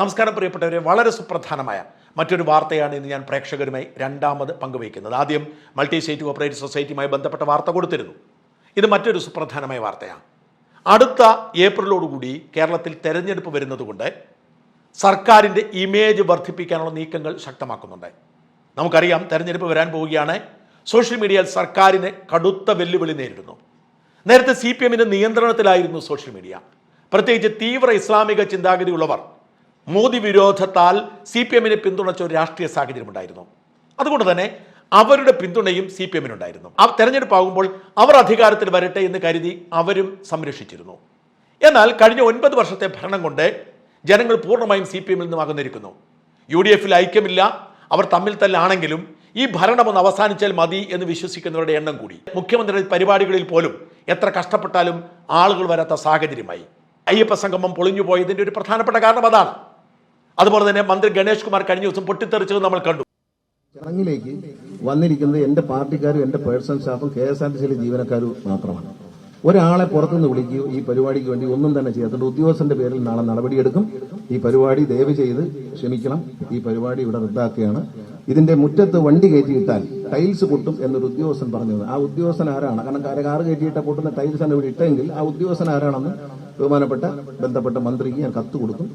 നമസ്കാരം പ്രിയപ്പെട്ടവരെ വളരെ സുപ്രധാനമായ മറ്റൊരു വാർത്തയാണ് ഇന്ന് ഞാൻ പ്രേക്ഷകരുമായി രണ്ടാമത് പങ്കുവയ്ക്കുന്നത്. ആദ്യം മൾട്ടി സ്റ്റേറ്റ് കോപ്പറേറ്റീവ് സൊസൈറ്റിയുമായി ബന്ധപ്പെട്ട വാർത്ത കൊടുത്തിരുന്നു. ഇത് മറ്റൊരു സുപ്രധാനമായ വാർത്തയാണ്. അടുത്ത ഏപ്രിലോടുകൂടി കേരളത്തിൽ തെരഞ്ഞെടുപ്പ് വരുന്നതുകൊണ്ട് സർക്കാരിന്റെ ഇമേജ് വർദ്ധിപ്പിക്കാനുള്ള നീക്കങ്ങൾ ശക്തമാക്കുന്നുണ്ട്. നമുക്കറിയാം തെരഞ്ഞെടുപ്പ് വരാൻ പോവുകയാണ്. സോഷ്യൽ മീഡിയയിൽ സർക്കാരിന് കടുത്ത വെല്ലുവിളി നേരിടുന്നു. നേരത്തെ സി പി എമ്മിന്റെ നിയന്ത്രണത്തിലായിരുന്നു സോഷ്യൽ മീഡിയ. പ്രത്യേകിച്ച് തീവ്ര ഇസ്ലാമിക ചിന്താഗതിയുള്ളവർ മോദി വിരോധത്താൽ സി പി എമ്മിനെ പിന്തുണച്ച ഒരു രാഷ്ട്രീയ സാഹചര്യമുണ്ടായിരുന്നു അതുകൊണ്ട് തന്നെ അവരുടെ പിന്തുണയും സി പി എമ്മിനുണ്ടായിരുന്നു. ആ തെരഞ്ഞെടുപ്പാകുമ്പോൾ അവർ അധികാരത്തിൽ വരട്ടെ എന്ന് കരുതി അവരും സംരക്ഷിച്ചിരുന്നു. എന്നാൽ കഴിഞ്ഞ ഒൻപത് വർഷത്തെ ഭരണം കൊണ്ട് ജനങ്ങൾ പൂർണമായും സി പി എമ്മിൽ നിന്നും അകന്നിരിക്കുന്നു. യു ഡി എഫിൽ ഐക്യമില്ല. അവർ തമ്മിൽ തല്ലാണെങ്കിലും ഈ ഭരണം ഒന്ന് അവസാനിച്ചാൽ മതി എന്ന് വിശ്വസിക്കുന്നവരുടെ എണ്ണം കൂടി. മുഖ്യമന്ത്രിയുടെ പരിപാടികളിൽ പോലും എത്ര കഷ്ടപ്പെട്ടാലും ആളുകൾ വരാത്ത സാഹചര്യമായി. അയ്യപ്പ സംഗമം പൊളിഞ്ഞു പോയതിന്റെ ഒരു പ്രധാനപ്പെട്ട കാരണം അതാണ്. അതുപോലെ തന്നെ മന്ത്രി ഗണേഷ് കുമാർ കഴിഞ്ഞ ദിവസം പൊട്ടിത്തെറിച്ചത് നമ്മൾ കണ്ടു. ചടങ്ങിലേക്ക് വന്നിരിക്കുന്നത് എന്റെ പാർട്ടിക്കാരും എന്റെ പേഴ്സണൽ സ്റ്റാഫും കെ എസ് ആർ ടി സിയിലെ ജീവനക്കാരും മാത്രമാണ്. ഒരാളെ പുറത്തുനിന്ന് വിളിക്കുകയോ ഈ പരിപാടിക്ക് വേണ്ടി ഒന്നും തന്നെ ചെയ്യാത്ത ഉദ്യോഗസ്ഥന്റെ പേരിൽ നാളെ നടപടിയെടുക്കും. ഈ പരിപാടി ദയവ് ചെയ്ത് ക്ഷമിക്കണം. ഈ പരിപാടി ഇവിടെ റദ്ദാക്കുകയാണ്. ഇതിന്റെ മുറ്റത്ത് വണ്ടി കയറ്റിയിട്ടാൽ ടൈൽസ് പൊട്ടും എന്നൊരു ഉദ്യോഗസ്ഥൻ പറഞ്ഞത് ആ ഉദ്യോഗസ്ഥൻ ആരാണ്? കാരണം കാര കാറ് കയറ്റിയിട്ട പൊട്ടുന്ന ടൈൽസ് ആണ് ഇവിടെ ഇട്ടെങ്കിൽ ആ ഉദ്യോഗസ്ഥൻ ആരാണെന്ന് ബഹുമാനപ്പെട്ട ബന്ധപ്പെട്ട മന്ത്രിക്ക് ഞാൻ കത്ത് കൊടുക്കും.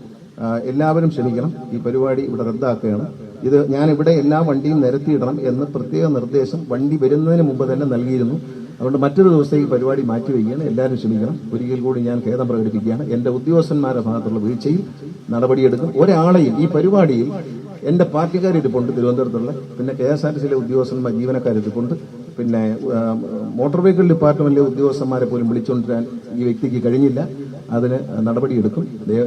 എല്ലാവരും ക്ഷമിക്കണം ഈ പരിപാടി ഇവിടെ റദ്ദാക്കുകയാണ്. ഇത് ഞാൻ ഇവിടെ എല്ലാ വണ്ടിയും നിരത്തിയിടണം എന്ന് പ്രത്യേക നിർദ്ദേശം വണ്ടി വരുന്നതിന് മുമ്പ് തന്നെ നൽകിയിരുന്നു. അതുകൊണ്ട് മറ്റൊരു ദിവസത്തേക്ക് പരിപാടി മാറ്റിവെക്കുകയാണ് എല്ലാവരും ക്ഷമിക്കണം ഒരിക്കൽ കൂടി ഞാൻ ഖേദം പ്രകടിപ്പിക്കുകയാണ്. എന്റെ ഉദ്യോഗസ്ഥന്മാരുടെ ഭാഗത്തുള്ള വീഴ്ചയിൽ നടപടിയെടുക്കും. ഒരാളെയും ഈ പരിപാടിയിൽ എന്റെ പാർട്ടിക്കാരിരിപ്പുണ്ട് തിരുവനന്തപുരത്തുള്ള. പിന്നെ കെ എസ് ആർ ടി സിയിലെ ഉദ്യോഗസ്ഥന്മാർ ജീവനക്കാരിരിപ്പുണ്ട് പിന്നെ മോട്ടോർ വെഹിക്കിൾ ഡിപ്പാർട്ട്മെന്റിലെ ഉദ്യോഗസ്ഥന്മാരെ പോലും വിളിച്ചുകൊണ്ടിരാൻ ഈ വ്യക്തിക്ക് കഴിഞ്ഞില്ല. അതിന് നടപടിയെടുക്കും.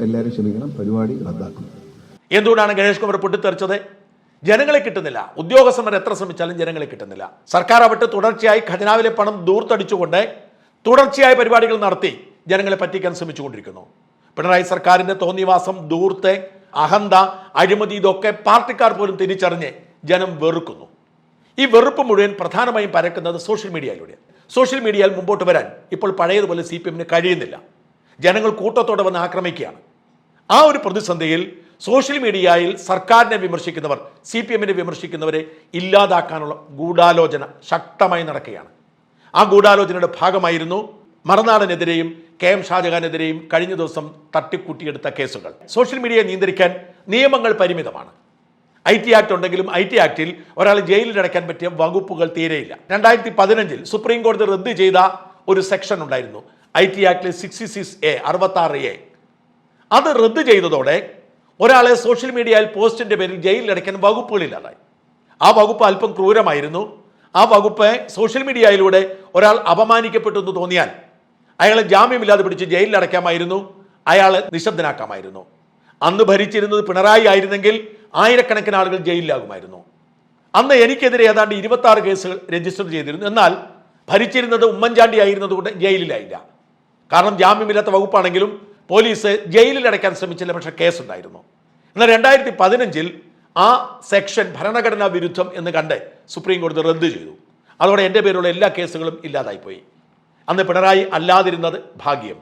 എല്ലാവരും ക്ഷമിക്കണം. പരിപാടി റദ്ദാക്കും. എന്തുകൊണ്ടാണ് ഗണേഷ് കുമാർ പൊട്ടിത്തെറിച്ചത്? ജനങ്ങളെ കിട്ടുന്നില്ല. ഉദ്യോഗസ്ഥന്മാർ എത്ര ശ്രമിച്ചാലും ജനങ്ങളെ കിട്ടുന്നില്ല. സർക്കാർ ആവട്ടെ തുടർച്ചയായി ഖജനാവിലെ പണം ദൂർത്തടിച്ചുകൊണ്ട് തുടർച്ചയായ പരിപാടികൾ നടത്തി ജനങ്ങളെ പറ്റിക്കാൻ ശ്രമിച്ചുകൊണ്ടിരിക്കുന്നു. പിണറായി സർക്കാരിന്റെ തോന്നിവാസം ദൂർത്ത് അഹന്ത അഴിമതി ഇതൊക്കെ പാർട്ടിക്കാർ പോലും തിരിച്ചറിഞ്ഞ് ജനം വെറുക്കുന്നു. ഈ വെറുപ്പ് മുഴുവൻ പ്രധാനമായും പരക്കുന്നത് സോഷ്യൽ മീഡിയയിലൂടെ സോഷ്യൽ മീഡിയയിൽ മുമ്പോട്ട് വരാൻ ഇപ്പോൾ പഴയതുപോലെ സി പി എമ്മിന് കഴിയുന്നില്ല. ജനങ്ങൾ കൂട്ടത്തോടെ വന്ന് ആക്രമിക്കുകയാണ്. ആ ഒരു പ്രതിസന്ധിയിൽ സോഷ്യൽ മീഡിയയിൽ സർക്കാരിനെ വിമർശിക്കുന്നവർ സി പി എമ്മിനെ വിമർശിക്കുന്നവരെ ഇല്ലാതാക്കാനുള്ള ഗൂഢാലോചന ശക്തമായി നടക്കുകയാണ്. ആ ഗൂഢാലോചനയുടെ ഭാഗമായിരുന്നു മറനാടനെതിരെയും കെ എം ഷാജഹാനെതിരെയും കഴിഞ്ഞ ദിവസം തട്ടിക്കൂട്ടിയെടുത്ത കേസുകൾ. സോഷ്യൽ മീഡിയയെ നിയന്ത്രിക്കാൻ നിയമങ്ങൾ പരിമിതമാണ്. ഐ ടി ആക്ട് ഉണ്ടെങ്കിലും ഐ ടി ആക്ടിൽ ഒരാൾ ജയിലിൽ അടയ്ക്കാൻ പറ്റിയ വകുപ്പുകൾ തീരെയില്ല. രണ്ടായിരത്തി പതിനഞ്ചിൽ സുപ്രീം കോടതി റദ്ദ് ചെയ്ത ഒരു സെക്ഷൻ ഉണ്ടായിരുന്നു. ഐ ടി ആക്ടിലെ സിക്സ്റ്റി സിക്സ് എ അറുപത്തി ആറ് എ. അത് റദ്ദ് ചെയ്തതോടെ ഒരാളെ സോഷ്യൽ മീഡിയയിൽ പോസ്റ്റിന്റെ പേരിൽ ജയിലിൽ അടയ്ക്കാൻ വകുപ്പുകളില്ലാതായി. ആ വകുപ്പ് അല്പം ക്രൂരമായിരുന്നു. ആ വകുപ്പ് സോഷ്യൽ മീഡിയയിലൂടെ ഒരാൾ അപമാനിക്കപ്പെട്ടു എന്ന് തോന്നിയാൽ അയാളെ ജാമ്യമില്ലാതെ പിടിച്ച് ജയിലിൽ അടയ്ക്കാമായിരുന്നു. അയാളെ നിശബ്ദനാക്കാമായിരുന്നു. അന്ന് ഭരിച്ചിരുന്നത് പിണറായി ആയിരുന്നെങ്കിൽ ആയിരക്കണക്കിന് ആളുകൾ ജയിലിലാകുമായിരുന്നു. അന്ന് എനിക്കെതിരെ ഏതാണ്ട് ഇരുപത്തി കേസുകൾ രജിസ്റ്റർ ചെയ്തിരുന്നു. എന്നാൽ ഭരിച്ചിരുന്നത് ഉമ്മൻചാണ്ടി ആയിരുന്നതുകൊണ്ട് ജയിലിലായില്ല. കാരണം ജാമ്യമില്ലാത്ത വകുപ്പാണെങ്കിലും പോലീസ് ജയിലിൽ അടയ്ക്കാൻ ശ്രമിച്ചില്ല പക്ഷേ കേസുണ്ടായിരുന്നു. എന്നാൽ രണ്ടായിരത്തി പതിനഞ്ചിൽ ആ സെക്ഷൻ ഭരണഘടനാ വിരുദ്ധം എന്ന് കണ്ട് സുപ്രീം കോടതി റദ്ദ് ചെയ്തു. അതോടെ എന്റെ പേരുള്ള എല്ലാ കേസുകളും ഇല്ലാതായിപ്പോയി. അന്ന് പിണറായി അല്ലാതിരുന്നത് ഭാഗ്യം.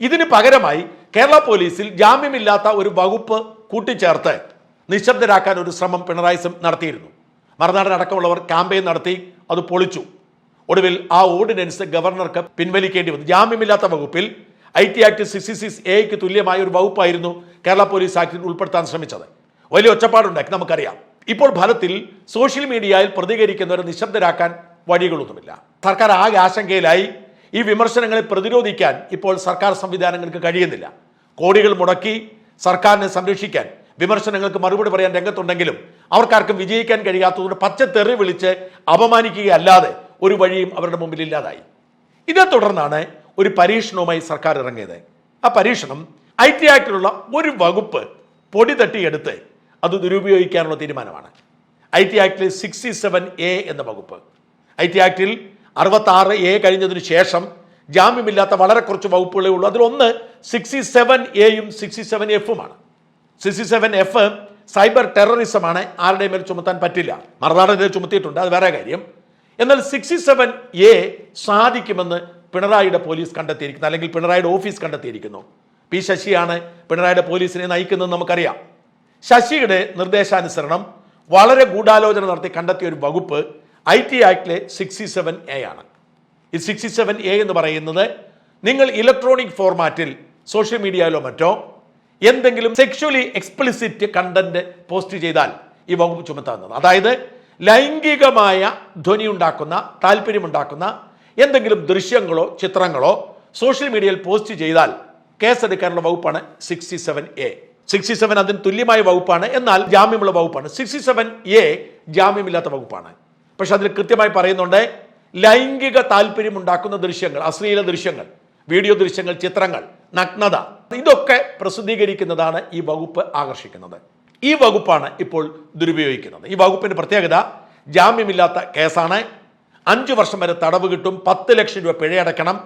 ഇതിന് പകരമായി കേരള പോലീസിൽ ജാമ്യമില്ലാത്ത ഒരു വകുപ്പ് കൂട്ടിച്ചേർത്ത് നിശബ്ദരാക്കാൻ ഒരു ശ്രമം പിണറായി നടത്തിയിരുന്നു. മറുനാടൻ അടക്കമുള്ളവർ ക്യാമ്പയിൻ നടത്തി അത് പൊളിച്ചു. ഒടുവിൽ ആ ഓർഡിനൻസ് ഗവർണർക്ക് പിൻവലിക്കേണ്ടി വന്നു. ജാമ്യമില്ലാത്ത വകുപ്പിൽ I T act sixty six എക്ക് തുല്യമായ ഒരു വകുപ്പായിരുന്നു കേരള പോലീസ് ആക്ടിൽ ഉൾപ്പെടുത്താൻ ശ്രമിച്ചത്. വലിയ ഒച്ചപ്പാടുണ്ടാക്കി നമുക്കറിയാം. ഇപ്പോൾ ഫലത്തിൽ സോഷ്യൽ മീഡിയയിൽ പ്രതികരിക്കുന്നവരെ നിശബ്ദരാക്കാൻ വഴികളൊന്നുമില്ല. സർക്കാർ ആകെ ആശങ്കയിലായി. ഈ വിമർശനങ്ങളെ പ്രതിരോധിക്കാൻ ഇപ്പോൾ സർക്കാർ സംവിധാനങ്ങൾക്ക് കഴിയുന്നില്ല. കോടികൾ മുടക്കി സർക്കാരിനെ സംരക്ഷിക്കാൻ വിമർശനങ്ങൾക്ക് മറുപടി പറയാൻ രംഗത്തുണ്ടെങ്കിലും അവർക്കാർക്കും വിജയിക്കാൻ കഴിയാത്തതുകൊണ്ട് പച്ചത്തെറി വിളിച്ച് അപമാനിക്കുകയല്ലാതെ ഒരു വഴിയും അവരുടെ മുമ്പിൽ ഇല്ലാതായി. ഇതേ തുടർന്നാണ് ഒരു പരീക്ഷണവുമായി സർക്കാർ ഇറങ്ങിയത്. ആ പരീക്ഷണം ഐ ടി ആക്ടിലുള്ള ഒരു വകുപ്പ് പൊടി തട്ടിയെടുത്ത് അത് ദുരുപയോഗിക്കാനുള്ള തീരുമാനമാണ്. ഐ ടി ആക്ടിൽ സിക്സ്റ്റി സെവൻ എ എന്ന വകുപ്പ്. ഐ ടി ആക്ടിൽ അറുപത്തി ആറ് എ കഴിഞ്ഞതിന് ശേഷം ജാമ്യമില്ലാത്ത വളരെ കുറച്ച് വകുപ്പുകളേ ഉള്ളൂ. അതിലൊന്ന് സിക്സ്റ്റി സെവൻ എയും സിക്സ്റ്റി സെവൻ എഫുമാണ്. സിക്സ്റ്റി സെവൻ എഫ് സൈബർ ടെററിസമാണ് ആരുടെ മേൽ ചുമത്താൻ പറ്റില്ല. മറുനാടിനെ ചുമത്തിയിട്ടുണ്ട്. അത് വേറെ കാര്യം. എന്നാൽ സിക്സ്റ്റി സെവൻ എ സാധിക്കുമെന്ന് പിണറായിയുടെ പോലീസ് കണ്ടെത്തിയിരിക്കുന്നു അല്ലെങ്കിൽ പിണറായിയുടെ ഓഫീസ് കണ്ടെത്തിയിരിക്കുന്നു. പി ശശിയാണ് പിണറായിയുടെ പോലീസിനെ നയിക്കുന്നത് നമുക്കറിയാം. ശശിയുടെ നിർദ്ദേശാനുസരണം വളരെ ഗൂഢാലോചന നടത്തി കണ്ടെത്തിയ ഒരു വകുപ്പ് ഐ ടി ആക്ടിലെ സിക്സ്റ്റി സെവൻ എ ആണ്. ഈ സിക്സ്റ്റി സെവൻ എ എന്ന് പറയുന്നത് നിങ്ങൾ ഇലക്ട്രോണിക് ഫോർമാറ്റിൽ സോഷ്യൽ മീഡിയയിലോ മറ്റോ എന്തെങ്കിലും സെക്ഷുവലി എക്സ്പ്ലിസിറ്റ് കണ്ടന്റ് പോസ്റ്റ് ചെയ്താൽ ഈ വകുപ്പ് ചുമത്താവുന്നത് അതായത് ലൈംഗികമായ ധ്വനി ഉണ്ടാക്കുന്ന താല്പര്യമുണ്ടാക്കുന്ന എന്തെങ്കിലും ദൃശ്യങ്ങളോ ചിത്രങ്ങളോ സോഷ്യൽ മീഡിയയിൽ പോസ്റ്റ് ചെയ്താൽ കേസെടുക്കാനുള്ള വകുപ്പാണ് sixty seven A. Sixty seven അതിന് തുല്യമായ വകുപ്പാണ്. എന്നാൽ ജാമ്യമുള്ള വകുപ്പാണ്. സിക്സ്റ്റി സെവൻ എ ജാമ്യമില്ലാത്ത വകുപ്പാണ്. പക്ഷെ അതിൽ കൃത്യമായി പറയുന്നുണ്ട് ലൈംഗിക താല്പര്യമുണ്ടാക്കുന്ന ദൃശ്യങ്ങൾ അശ്ലീല ദൃശ്യങ്ങൾ വീഡിയോ ദൃശ്യങ്ങൾ ചിത്രങ്ങൾ നഗ്നത ഇതൊക്കെ പ്രസിദ്ധീകരിക്കുന്നതാണ് ഈ വകുപ്പ് ആകർഷിക്കുന്നത്. ഈ വകുപ്പാണ് ഇപ്പോൾ ദുരുപയോഗിക്കുന്നത്. ഈ വകുപ്പിന്റെ പ്രത്യേകത ജാമ്യമില്ലാത്ത കേസാണ്. അഞ്ചു വർഷം വരെ തടവ് കിട്ടും. പത്ത് ലക്ഷം രൂപ പിഴയടക്കണം.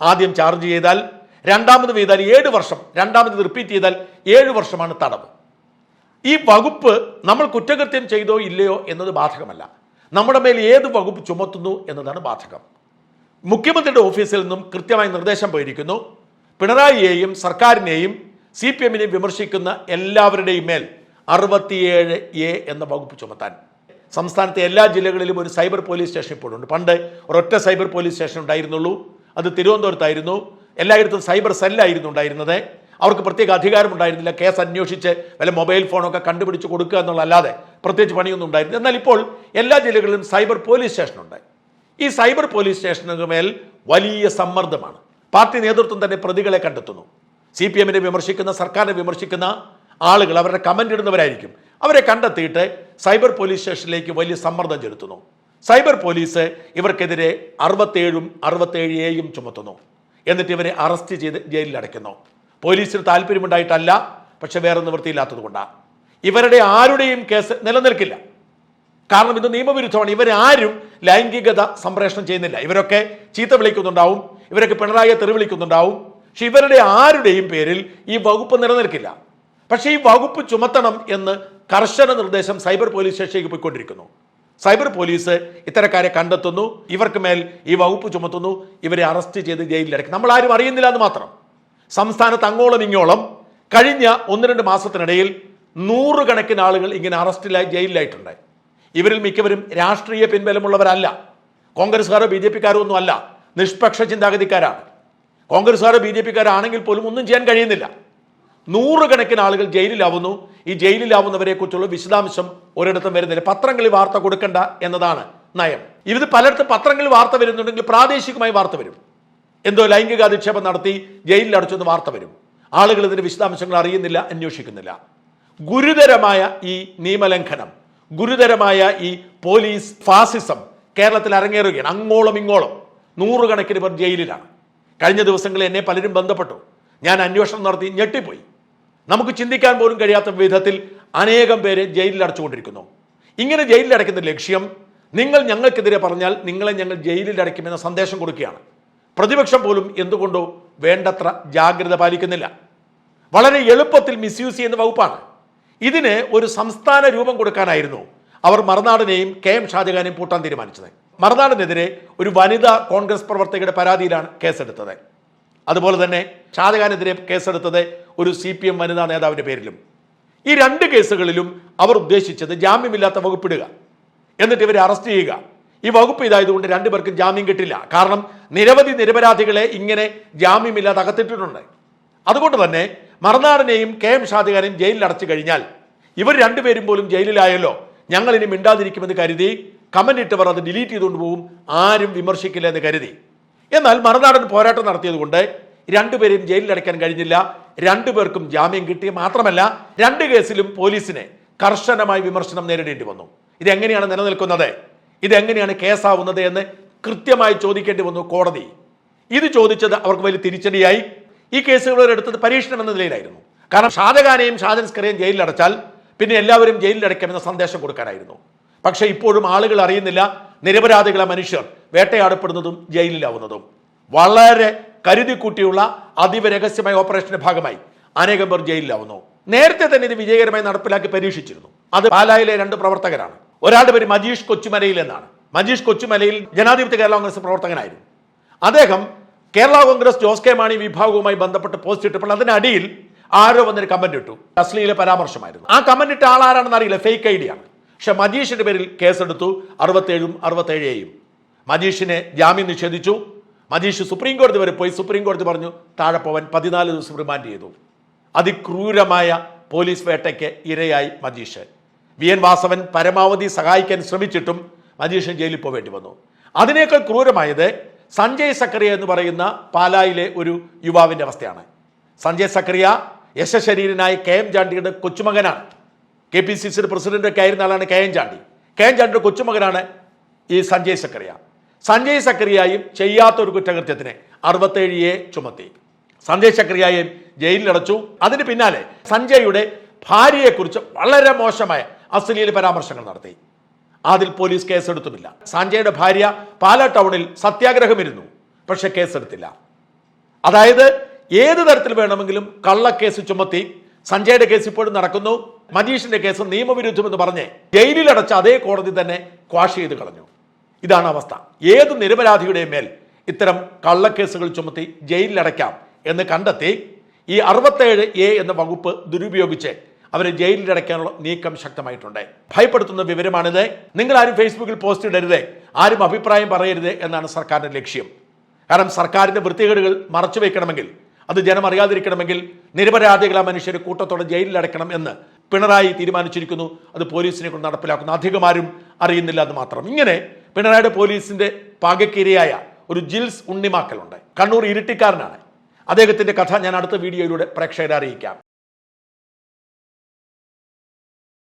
ആദ്യം ചാർജ് ചെയ്താൽ രണ്ടാമത് ചെയ്താൽ ഏഴ് വർഷം. രണ്ടാമത് റിപ്പീറ്റ് ചെയ്താൽ ഏഴ് വർഷമാണ് തടവ്. ഈ വകുപ്പ് നമ്മൾ കുറ്റകൃത്യം ചെയ്തോ ഇല്ലയോ എന്നത് ബാധകമല്ല. നമ്മുടെ മേൽ ഏത് വകുപ്പ് ചുമത്തുന്നു എന്നതാണ് ബാധകം. മുഖ്യമന്ത്രിയുടെ ഓഫീസിൽ നിന്നും കൃത്യമായി നിർദ്ദേശം പോയിരിക്കുന്നു. പിണറായിയെയും സർക്കാരിനെയും സി പി എമ്മിനെയും വിമർശിക്കുന്ന എല്ലാവരുടെയും മേൽ അറുപത്തിയേഴ് എ എന്ന വകുപ്പ് ചുമത്താൻ. സംസ്ഥാനത്തെ എല്ലാ ജില്ലകളിലും ഒരു സൈബർ പോലീസ് സ്റ്റേഷൻ ഇപ്പോഴുണ്ട്. പണ്ട് ഒരൊറ്റ സൈബർ പോലീസ് സ്റ്റേഷൻ ഉണ്ടായിരുന്നുള്ളൂ. അത് തിരുവനന്തപുരത്തായിരുന്നു. എല്ലായിടത്തും സൈബർ സെല്ലായിരുന്നു ഉണ്ടായിരുന്നത്. അവർക്ക് പ്രത്യേക അധികാരം ഉണ്ടായിരുന്നില്ല. കേസ് അന്വേഷിച്ച് വല്ല മൊബൈൽ ഫോണൊക്കെ കണ്ടുപിടിച്ച് കൊടുക്കുക എന്നുള്ളതല്ലാതെ പ്രത്യേകിച്ച് പണിയൊന്നും ഉണ്ടായിരുന്നില്ല. എന്നാൽ ഇപ്പോൾ എല്ലാ ജില്ലകളിലും സൈബർ പോലീസ് സ്റ്റേഷനുണ്ട് ഈ സൈബർ പോലീസ് സ്റ്റേഷനുകൾ മേൽ വലിയ സമ്മർദ്ദമാണ്. പാർട്ടി നേതൃത്വം തന്നെ പ്രതികളെ കണ്ടെത്തുന്നു. സി പി എമ്മിനെ വിമർശിക്കുന്ന സർക്കാരിനെ വിമർശിക്കുന്ന ആളുകൾ അവരുടെ കമന്റ് ഇടുന്നവരായിരിക്കും. അവരെ കണ്ടെത്തിയിട്ട് സൈബർ പോലീസ് സ്റ്റേഷനിലേക്ക് വലിയ സമ്മർദ്ദം ചെലുത്തുന്നു. സൈബർ പോലീസ് ഇവർക്കെതിരെ അറുപത്തേഴും അറുപത്തേഴ് എയും ചുമത്തുന്നു. എന്നിട്ട് ഇവരെ അറസ്റ്റ് ചെയ്ത് ജയിലിൽ അടയ്ക്കുന്നു. പോലീസിന് താല്പര്യമുണ്ടായിട്ടല്ല പക്ഷെ വേറെ നിവൃത്തിയില്ലാത്തത് കൊണ്ടാണ് ഇവരുടെ ആരുടെയും കേസ് നിലനിൽക്കില്ല. കാരണം ഇത് നിയമവിരുദ്ധമാണ്. ഇവരാരും ലൈംഗികത സംപ്രേഷണം ചെയ്യുന്നില്ല. ഇവരൊക്കെ ചീത്ത വിളിക്കുന്നുണ്ടാവും. ഇവരൊക്കെ പിണറായിയെ തെറി വിളിക്കുന്നുണ്ടാവും. പക്ഷെ ഇവരുടെ ആരുടെയും പേരിൽ ഈ വകുപ്പ് നിലനിൽക്കില്ല. പക്ഷേ ഈ വകുപ്പ് ചുമത്തണം എന്ന് കർശന നിർദ്ദേശം സൈബർ പോലീസ് സ്റ്റേഷനിലേക്ക് പോയിക്കൊണ്ടിരിക്കുന്നു. സൈബർ പോലീസ് ഇത്തരക്കാരെ കണ്ടെത്തുന്നു ഇവർക്ക് മേൽ ഈ വകുപ്പ് ചുമത്തുന്നു ഇവരെ അറസ്റ്റ് ചെയ്ത് ജയിലിലടക്കും നമ്മൾ ആരും അറിയുന്നില്ല എന്ന് മാത്രം. സംസ്ഥാനത്ത് അങ്ങോളം ഇങ്ങോളം കഴിഞ്ഞ ഒന്ന് രണ്ട് മാസത്തിനിടയിൽ നൂറുകണക്കിന് ആളുകൾ ഇങ്ങനെ അറസ്റ്റിലായി ജയിലിലായിട്ടുണ്ട്. ഇവരിൽ മിക്കവരും രാഷ്ട്രീയ പിൻബലമുള്ളവരല്ല. കോൺഗ്രസ്സുകാരോ ബി ജെ പിക്കാരോ ഒന്നും അല്ല നിഷ്പക്ഷ ചിന്താഗതിക്കാരാണ്. കോൺഗ്രസ്സുകാരോ ബി ജെ പിക്കാരാണെങ്കിൽ പോലും ഒന്നും ചെയ്യാൻ കഴിയുന്നില്ല. നൂറുകണക്കിന് ആളുകൾ ജയിലിലാവുന്നു. ഈ ജയിലിലാവുന്നവരെ കുറിച്ചുള്ള വിശദാംശം ഒരിടത്തും വരുന്നില്ല. പത്രങ്ങളിൽ വാർത്ത കൊടുക്കണ്ട എന്നതാണ് നയം. ഇത് പലയിടത്തും പത്രങ്ങളിൽ വാർത്ത വരുന്നുണ്ടെങ്കിൽ പ്രാദേശികമായി വാർത്ത വരും. എന്തോ ലൈംഗിക അധിക്ഷേപം നടത്തി ജയിലിൽ അടച്ചെന്ന് വാർത്ത വരും. ആളുകൾ ഇതിന്റെ വിശദാംശങ്ങൾ അറിയുന്നില്ല അന്വേഷിക്കുന്നില്ല. ഗുരുതരമായ ഈ നിയമലംഘനം ഗുരുതരമായ ഈ പോലീസ് ഫാസിസം കേരളത്തിൽ അരങ്ങേറുകയാണ്. അങ്ങോളം ഇങ്ങോളം നൂറുകണക്കിന് പേർ ജയിലിലാണ്. കഴിഞ്ഞ ദിവസങ്ങളിൽ എന്നെ പലരും ബന്ധപ്പെട്ടു. ഞാൻ അന്വേഷണം നടത്തി ഞെട്ടിപ്പോയി. നമുക്ക് ചിന്തിക്കാൻ പോലും കഴിയാത്ത വിധത്തിൽ അനേകം പേരെ ജയിലിൽ അടച്ചുകൊണ്ടിരിക്കുന്നു. ഇങ്ങനെ ജയിലിൽ അടയ്ക്കുന്ന ലക്ഷ്യം നിങ്ങൾ ഞങ്ങൾക്കെതിരെ പറഞ്ഞാൽ നിങ്ങളെ ഞങ്ങൾ ജയിലിൽ അടയ്ക്കുമെന്ന സന്ദേശം കൊടുക്കുകയാണ്. പ്രതിപക്ഷം പോലും എന്തുകൊണ്ടോ വേണ്ടത്ര ജാഗ്രത പാലിക്കുന്നില്ല. വളരെ എളുപ്പത്തിൽ മിസ്യൂസ് ചെയ്യുന്ന വകുപ്പാണ്. ഇതിന് ഒരു സംസ്ഥാന രൂപം കൊടുക്കാനായിരുന്നു അവർ മറുനാടിനെയും കെ എം ഷാജഹാനെയും പൂട്ടാൻ തീരുമാനിച്ചത്. മറുനാടിനെതിരെ ഒരു വനിതാ കോൺഗ്രസ് പ്രവർത്തകയുടെ പരാതിയിലാണ് കേസെടുത്തത്. അതുപോലെ തന്നെ ഷാജഹാനെതിരെ കേസെടുത്തത് ഒരു സി പി എം വനിതാ നേതാവിന്റെ പേരിലും. ഈ രണ്ട് കേസുകളിലും അവർ ഉദ്ദേശിച്ചത് ജാമ്യമില്ലാത്ത വകുപ്പിടുക. എന്നിട്ട് ഇവരെ അറസ്റ്റ് ചെയ്യുക. ഈ വകുപ്പ് ഇതായതുകൊണ്ട് രണ്ടുപേർക്കും ജാമ്യം കിട്ടില്ല. കാരണം നിരവധി നിരപരാധികളെ ഇങ്ങനെ ജാമ്യമില്ലാതെ അകത്തിട്ടിട്ടുണ്ട്. അതുകൊണ്ട് തന്നെ മറുനാടിനെയും കെ എം ഷാജഹാനെയും ജയിലിൽ അടച്ചു കഴിഞ്ഞാൽ ഇവർ രണ്ടുപേരും പോലും ജയിലിലായല്ലോ. ഞങ്ങളിനി മിണ്ടാതിരിക്കുമെന്ന് കരുതി കമന്റ് ഇട്ടവർ അത് ഡിലീറ്റ് ചെയ്തുകൊണ്ട് പോകും. ആരും വിമർശിക്കില്ല എന്ന് കരുതി. എന്നാൽ മറുനാടൻ പോരാട്ടം നടത്തിയതുകൊണ്ട് രണ്ടുപേരെയും ജയിലിലടയ്ക്കാൻ കഴിഞ്ഞില്ല. രണ്ടുപേർക്കും ജാമ്യം കിട്ടി മാത്രമല്ല രണ്ട് കേസിലും പോലീസിനെ കർശനമായി വിമർശനം നേരിടേണ്ടി വന്നു. ഇതെങ്ങനെയാണ് നിലനിൽക്കുന്നത്? ഇതെങ്ങനെയാണ് കേസാവുന്നത് എന്ന് കൃത്യമായി ചോദിക്കേണ്ടി വന്നു കോടതി. ഇത് ചോദിച്ചത് അവർക്ക് വലിയ തിരിച്ചടിയായി. ഈ കേസുകൾ എടുത്തത് പരീക്ഷണം എന്ന നിലയിലായിരുന്നു. കാരണം ഷാജഖാനെയും ഷാജൻസ്കറേയും ജയിലിൽ അടച്ചാൽ പിന്നെ എല്ലാവരും ജയിലിലടയ്ക്കാമെന്ന സന്ദേശം കൊടുക്കാനായിരുന്നു. പക്ഷേ ഇപ്പോഴും ആളുകൾ അറിയുന്നില്ല നിരപരാധികളെ മനുഷ്യർ. വേട്ടയാടപ്പെടുന്നതും ജയിലിലാവുന്നതും. വളരെ കരുതിക്കൂട്ടിയുള്ള അതീവ രഹസ്യമായ ഓപ്പറേഷന്റെ ഭാഗമായി അനേകം പേർ ജയിലിലാവുന്നു. നേരത്തെ തന്നെ ഇത് വിജയകരമായി നടപ്പിലാക്കി പരീക്ഷിച്ചിരുന്നു. അത് പാലായിലെ രണ്ട് പ്രവർത്തകരാണ്. ഒരാളുടെ പേര് മജീഷ് കൊച്ചുമലയിൽ എന്നാണ്. മജീഷ് കൊച്ചുമലയിൽ ജനാധിപത്യ കേരള കോൺഗ്രസ് പ്രവർത്തകനായിരുന്നു. അദ്ദേഹം കേരള കോൺഗ്രസ് ജോസ് കെ മാണി വിഭാഗവുമായി ബന്ധപ്പെട്ട് പോസ്റ്റ് ഇട്ടപ്പോൾ അതിനടിയിൽ ആരോ വന്നൊരു കമന്റ് ഇട്ടു. അശ്ലീല പരാമർശമായിരുന്നു. ആ കമന്റ് ഇട്ട ആളാരാണെന്ന് അറിയില്ല. ഫേക്ക് ഐഡിയ പക്ഷെ മജീഷിന്റെ പേരിൽ കേസെടുത്തു. അറുപത്തേഴും അറുപത്തേഴേയും. മജീഷിനെ ജാമ്യം നിഷേധിച്ചു. മജീഷ് സുപ്രീം കോടതി വരെ പോയി. സുപ്രീം കോടതി പറഞ്ഞു താഴെ പതിനാല് ദിവസം റിമാൻഡ് ചെയ്തു. അതിക്രൂരമായ പോലീസ് വേട്ടയ്ക്ക് ഇരയായി മജീഷ്. വി. എൻ. വാസവൻ പരമാവധി സഹായിക്കാൻ ശ്രമിച്ചിട്ടും മജീഷൻ ജയിലിൽ പോവേണ്ടി വന്നു. അതിനേക്കാൾ ക്രൂരമായത് സഞ്ജയ് സക്കറിയ എന്ന് പറയുന്ന പാലായിലെ ഒരു യുവാവിന്റെ അവസ്ഥയാണ്. സഞ്ജയ് സക്കറിയ യശശരീരനായ കെ. എം. ചാണ്ടിയുടെ കൊച്ചുമകനാണ്. കെ. പി. സി. സിയുടെ പ്രസിഡന്റ് ഒക്കെ ആയിരുന്ന ആളാണ് K. M. Chandy K. M. ചാണ്ടിയുടെ കൊച്ചുമകനാണ് ഈ സഞ്ജയ് സക്കറിയ. സഞ്ജയ് സക്രിയായും ചെയ്യാത്ത ഒരു കുറ്റകൃത്യത്തിന് അറുപത്തേഴ് എ ചുമത്തി. സഞ്ജയ് സക്രിയായും ജയിലിലടച്ചു. അതിന് പിന്നാലെ സഞ്ജയുടെ ഭാര്യയെക്കുറിച്ച് വളരെ മോശമായ അശ്ലീല പരാമർശങ്ങൾ നടത്തി. അതിൽ പോലീസ് കേസെടുത്തുമില്ല. സഞ്ജയുടെ ഭാര്യ പാല ടൗണിൽ സത്യാഗ്രഹമിരുന്നു പക്ഷെ കേസെടുത്തില്ല. അതായത് ഏത് തരത്തിൽ വേണമെങ്കിലും കള്ളക്കേസ് ചുമത്തി സഞ്ജയുടെ കേസ് ഇപ്പോഴും നടക്കുന്നു. മനീഷിന്റെ കേസ് നിയമവിരുദ്ധമെന്ന് പറഞ്ഞ് ജയിലിലടച്ച അതേ കോടതി തന്നെ ക്വാഷ് ചെയ്ത് കളഞ്ഞു. ഇതാണ് അവസ്ഥ. ഏത് നിരപരാധിയുടെ മേൽ ഇത്തരം കള്ളക്കേസുകൾ ചുമത്തി ജയിലിലടയ്ക്കാം എന്ന് കണ്ടെത്തി ഈ അറുപത്തേഴ് എ എന്ന വകുപ്പ് ദുരുപയോഗിച്ച് അവരെ ജയിലിലടയ്ക്കാനുള്ള നീക്കം ശക്തമായിട്ടുണ്ട്. ഭയപ്പെടുത്തുന്ന വിവരമാണിത്. നിങ്ങൾ ആരും ഫേസ്ബുക്കിൽ പോസ്റ്റ് ഇടരുത്. ആരും അഭിപ്രായം പറയരുത് എന്നാണ് സർക്കാരിന്റെ ലക്ഷ്യം. കാരണം സർക്കാരിന്റെ വൃത്തികേടുകൾ മറച്ചു വെക്കണമെങ്കിൽ അത് ജനം അറിയാതിരിക്കണമെങ്കിൽ നിരപരാധികളാ മനുഷ്യരെ കൂട്ടത്തോടെ ജയിലിൽ അടയ്ക്കണം എന്ന് പിണറായി തീരുമാനിച്ചിരിക്കുന്നു. അത് പോലീസിനെ കൊണ്ട് നടപ്പിലാക്കുന്നു. അധികമാരും അറിയുന്നില്ല എന്ന് മാത്രം. ഇങ്ങനെ പിണറായിയുടെ പോലീസിന്റെ പാകക്കിരയായ ഒരു ജിൽസ് ഉണ്ണിമാക്കലുണ്ട്. കണ്ണൂർ ഇരിട്ടിക്കാരനാണ്. അദ്ദേഹത്തിന്റെ കഥ ഞാൻ അടുത്ത വീഡിയോയിലൂടെ പ്രേക്ഷകരെ അറിയിക്കാം.